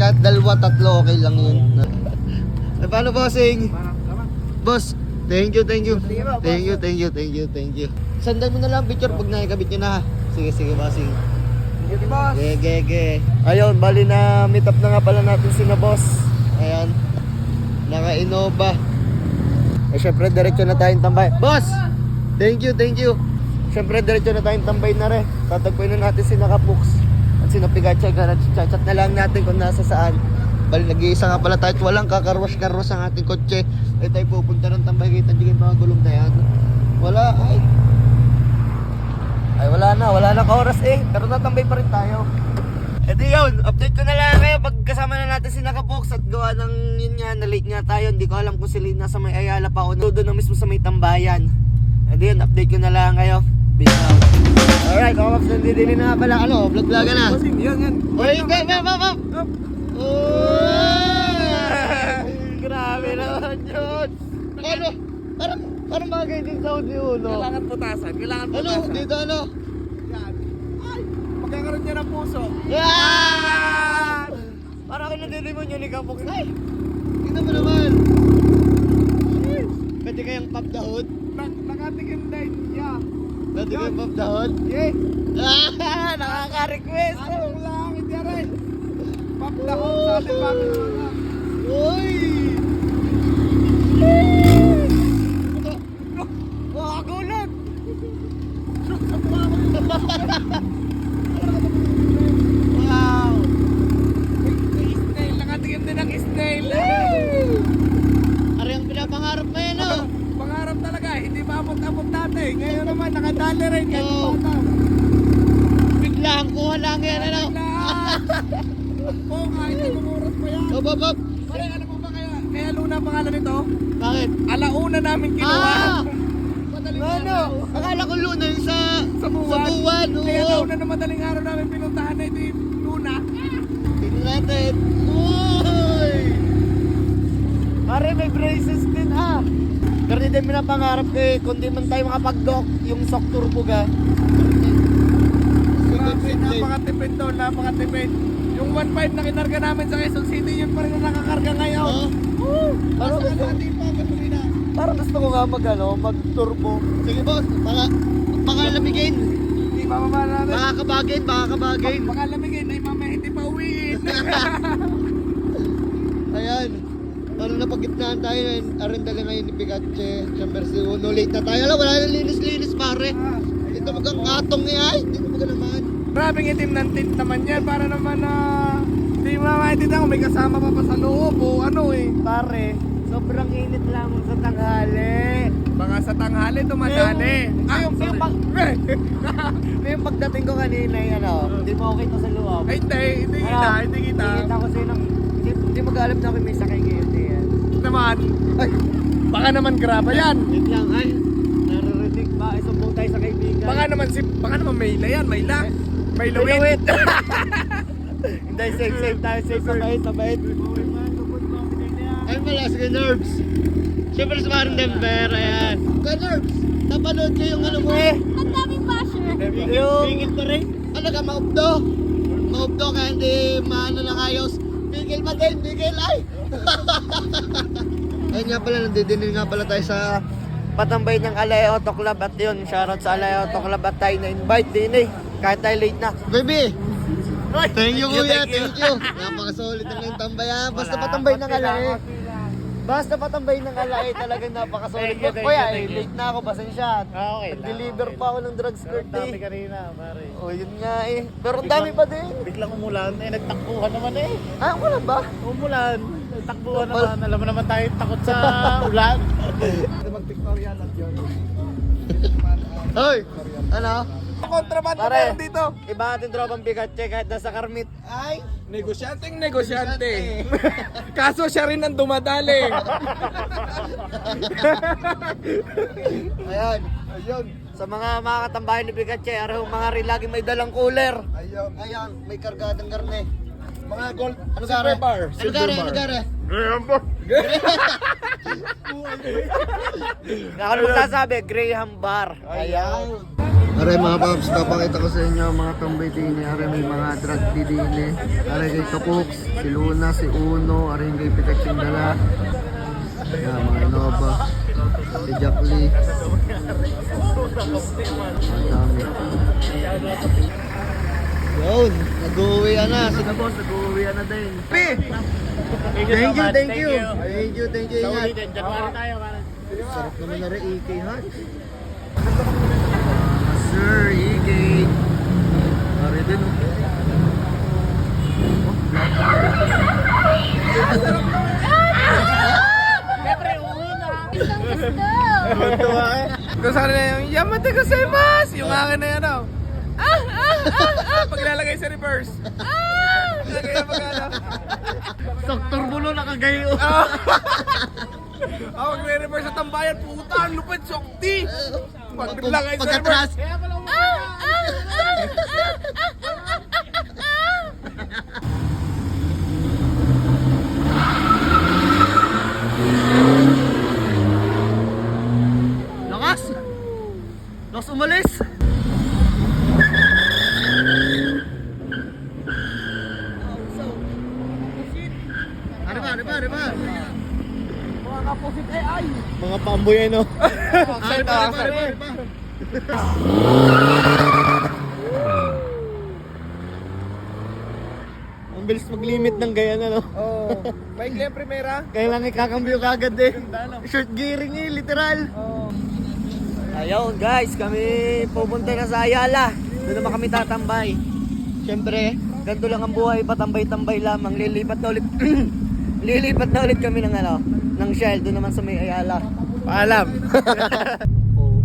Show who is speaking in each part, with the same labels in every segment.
Speaker 1: kahit dalawa, tatlo, okay lang yun. Eh, paano bossing? Boss, thank you, thank you. Thank you, thank you, thank you, thank you. Sandan mo na lang picture pag nakikabit nyo na ha. Sige, sige, bossing.
Speaker 2: Sige boss.
Speaker 1: Ge, ge, ge. Ayun, bali na meet up na nga pala natin si na boss. Ayan. Naka-Innova. Eh, syempre, diretso na tayong tambay. Boss! Thank you, thank you. Syempre, diretso na tayong tambay na rin. Tatagpuin na natin si Nakapux. At si Napigacha. Chat na lang natin kung nasa saan. Bali, nag-iisa nga pala tayo walang kakarwas-karwas ang ating kotse. Eh, tayo pupunta ng tambay. Kita nyo mga gulong na yan. Wala, ay. Ay, wala na. Wala na oras eh. Pero tatambay pa rin tayo. E di yun, update ko na lang kayo pag kasama na natin si Nakapox at gawa ng yun nga, na late nga tayo. Hindi ko alam kung sila nasa may Ayala pa o doon na mismo sa may tambayan. E di yun, update ko na lang kayo. Peace out. Alright, mga paps, nandidili na pala. Ano, vlog-vlogan na.
Speaker 2: Bossing, yan yan.
Speaker 1: Uy, bam, bam! Uy! Grabe naman yun! Ano? Parang, parang bagay din sound ni Uno.
Speaker 2: Kailangan putasan. Kailangan
Speaker 1: Ano,
Speaker 2: putasan.
Speaker 1: dito ano?
Speaker 2: Yan. Ay! Magkakaroon niya ng puso.
Speaker 1: Ah! Parang ako nadidemonyo ni Kapok. Ay! Tingnan mo naman. Pwede kayang pop dahon?
Speaker 2: Nak- Nakatikim din niya.
Speaker 1: Pwede kayang pop dahon?
Speaker 2: Yay!
Speaker 1: Ah! Nakaka-request!
Speaker 2: Anong langit yan rin? Papdahon sa ating mga.
Speaker 1: Uy! Makagulat! wow!
Speaker 2: Snail, nakatikim din ng snail.
Speaker 1: Ari ang pinapangarap mo yan, oh!
Speaker 2: Pangarap talaga, hindi maabot-abot dati. Ngayon naman, nakadali rin. Kahit
Speaker 1: Oo.
Speaker 2: bata.
Speaker 1: Biglang kuha lang yan, ano?
Speaker 2: Oo, kahit ibang oras pa yan.
Speaker 1: Hop, hop!
Speaker 2: Pare, alam mo ba kaya, kaya Luna ang pangalan nito?
Speaker 1: Bakit?
Speaker 2: Alauna namin kinuha.
Speaker 1: Ah!
Speaker 2: Madaling
Speaker 1: Ano? Akala ko luna yung sa...
Speaker 2: Sa buwan.
Speaker 1: Sa buwan,
Speaker 2: Kaya
Speaker 1: oo.
Speaker 2: alauna na madaling araw namin pinuntahan na ito yung Luna.
Speaker 1: Tingnan natin. Uy! Pare, may braces din ah. Din pinapangarap ko eh. Kung di man tayo makapag-dock, yung sock turbo ga.
Speaker 2: Grabe, napakatipid doon, napakatipid. Yung 1.5 na kinarga namin sa Quezon City, yun pa rin ang nakakarga ngayon.
Speaker 1: Oo. Parang
Speaker 2: Nasa
Speaker 1: gusto-
Speaker 2: pa.
Speaker 1: Parang gusto ko nga mag ano, mag-turbo. Sige boss, baka, baka lamigin.
Speaker 2: Hindi bababa namin.
Speaker 1: Baka kabagin, baka kabagin.
Speaker 2: Baka lamigin, ay mamaya hindi pa uwiin.
Speaker 1: Ayan. Paano na pagitnaan tayo na arendala ngayon ni Pikache. Siyempre si Uno, late na tayo. Alam, wala na linis-linis pare. Ito magang katong niya ay. Dito maga naman.
Speaker 2: Grabing itim ng tint naman yan, para naman na... Hindi mo maintindihan kung may kasama pa pa sa loob o ano eh.
Speaker 1: Pare, sobrang init lamang sa tanghali.
Speaker 2: Baka sa tanghali tumadali.
Speaker 1: Yung-
Speaker 2: Ah,
Speaker 1: yung- yung pag- yung pagdating ko kanina, yung ano, hindi mo okay to sa loob.
Speaker 2: Ay, hindi, hindi kita,
Speaker 1: Ano?
Speaker 2: hindi kita.
Speaker 1: Nakita ko sa'yo ng, hindi, hindi mag-alam na ako may sakay ngayon eh.
Speaker 2: Naman, ay, baka naman graba yan.
Speaker 1: Wait lang, ay. Naririnig ba? Isumbong tayo sa kaibigan.
Speaker 2: Baka naman si, baka naman Mayla yan, Mayla. May luwit.
Speaker 1: Wait. Hindi, safe, safe tayo. Safe, sabait, sabait. Ay, wala, sige, nerves. Siyempre sa parang Denver, ayan. Ka, nerves. Napanood ko yung ano mo.
Speaker 3: Ang daming basher.
Speaker 1: Yung... Pigil pa rin. Ano ka, maubdo? Maubdo ka, hindi maano ng ayos. Pigil pa din, pigil, ay. Ayun nga pala, nandidinig nga pala tayo sa patambay ng Alay Auto Club at yun, shoutout sa Alay Auto Club at tayo na-invite din eh. Kahit tayo late na. Baby! Thank you, kuya. Thank you. Napakasolid na yung tambay ha. Basta patambay ng Alay. Basta patambay ng Alay, talagang napakasolid.
Speaker 2: Thank you, thank
Speaker 1: Kuya,
Speaker 2: you,
Speaker 1: eh,
Speaker 2: thank you.
Speaker 1: late na ako, pasensya.
Speaker 2: Ah, okay lang,
Speaker 1: Deliver
Speaker 2: okay
Speaker 1: pa ako ng drugs birthday.
Speaker 2: kanina, pare.
Speaker 1: Oh, yun nga eh. Pero ang dami pa din.
Speaker 2: Biglang umulan, eh, nagtakbuhan naman eh.
Speaker 1: Ah, wala ba?
Speaker 2: Umulan, nagtakbuhan
Speaker 1: Kapal.
Speaker 2: naman. Alam mo naman tayo takot sa ulan. Mag-Victoria lang yun.
Speaker 1: Hoy! Ano?
Speaker 2: Kontrabando
Speaker 1: Pare.
Speaker 2: meron dito.
Speaker 1: Iba ating tropang Pikachu kahit nasa karmit.
Speaker 2: Ay, negosyanteng negosyante. Kaso siya rin ang dumadali.
Speaker 1: Ayan. Ayun. Sa mga mga ni Pikachu, araw mga rin laging may dalang cooler.
Speaker 2: Ayun.
Speaker 1: Ayan, may kargadang garne.
Speaker 2: Mga gold,
Speaker 1: Ano
Speaker 2: silver
Speaker 1: gare?
Speaker 2: bar.
Speaker 1: Ano
Speaker 2: Silver
Speaker 1: gare?
Speaker 2: bar.
Speaker 1: Ano gare?
Speaker 2: Graham Bar.
Speaker 1: Ako na magsasabi, Graham Bar. Ayan. Aray mga paps, papakita ko sa inyo mga tambay din. Aray may mga drug din. Aray kay Kapox, si Luna, si Uno, aray kay Protection Dala. Ayan, mga Innova. Si Jack Lee. Ang dami. Yun, nag-uwi na. Sina boss, nag-uwi na din. Thank you, thank you. Thank you, thank you. Ingat.
Speaker 2: January tayo, parang.
Speaker 1: Sarap naman na rin, EK ha? Sir, EK. Pare din oh. Eh.
Speaker 2: Kung saan na yung Yamate Gozaimasu! Yung akin na yan, oh. Ah, ah, ah, ah. Pag ilalagay sa reverse. Ah! Lagay.
Speaker 1: Saktor nakagayo.
Speaker 2: Ah. Ah, pag re-reverse sa tambayan, puta, ang lupit, sokti. Pag naglagay sa
Speaker 1: Pagkatras.
Speaker 2: reverse. Kaya pala mo.
Speaker 1: Lakas! Lakas umalis! Ano ba, ano ba, ano ba?
Speaker 2: Mga kapusit eh, ay.
Speaker 1: Mga pamboy ano?
Speaker 2: Accent,
Speaker 1: Ano ba, ano
Speaker 2: ah,
Speaker 1: ba, ano ba,
Speaker 2: accent.
Speaker 1: ano ba? Ang bilis mag-limit ng ganyan ano?
Speaker 2: Oh, maikli ang primera.
Speaker 1: Kailangan ikakambyo kagad eh. Short gearing eh, literal.
Speaker 2: Oh.
Speaker 1: Ayun guys, kami pupunta na sa Ayala. Doon naman kami tatambay. Siyempre, ganito lang ang buhay, patambay-tambay lamang. Lilipat na ulit. Lilipat na ulit kami ng ano, ng Shell doon naman sa may Ayala.
Speaker 2: Paalam.
Speaker 1: Oh.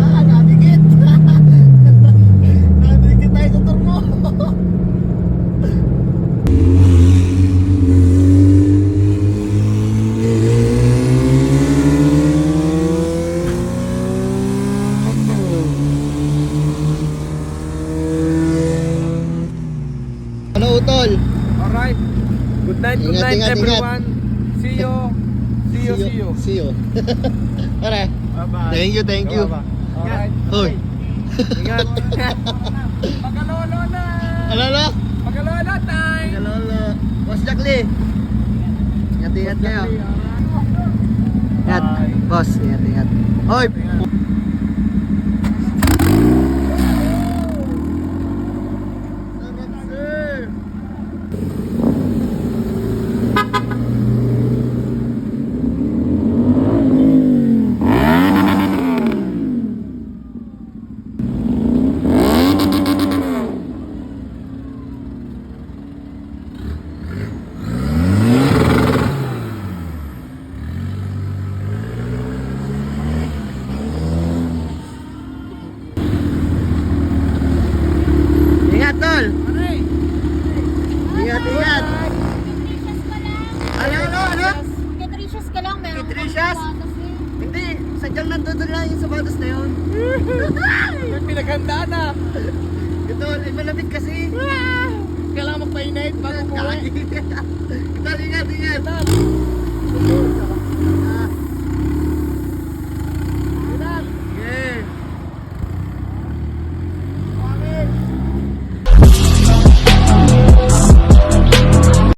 Speaker 1: Ah, nabigit! nabigit tayo sa turmo! Utol?
Speaker 2: Alright. Good night, good
Speaker 1: Ingat,
Speaker 2: night
Speaker 1: ingat, ingat.
Speaker 2: everyone. See you. See you, see you.
Speaker 1: See you. Tara.
Speaker 2: Bye-bye.
Speaker 1: Thank you, thank you.
Speaker 2: Alright.
Speaker 1: Hoy.
Speaker 2: Ingat. Pagkalolo na.
Speaker 1: Alala.
Speaker 2: Pagkalolo time.
Speaker 1: Alala. Boss Jackly. Ingat, ingat kayo. Ingat. Boss, ingat, ingat. Hoy. Sarap, Malamit, malamit kasi. Ah!
Speaker 2: Kailangan magpainit bago buhay.
Speaker 1: Ingat, ingat, ingat. Ingat.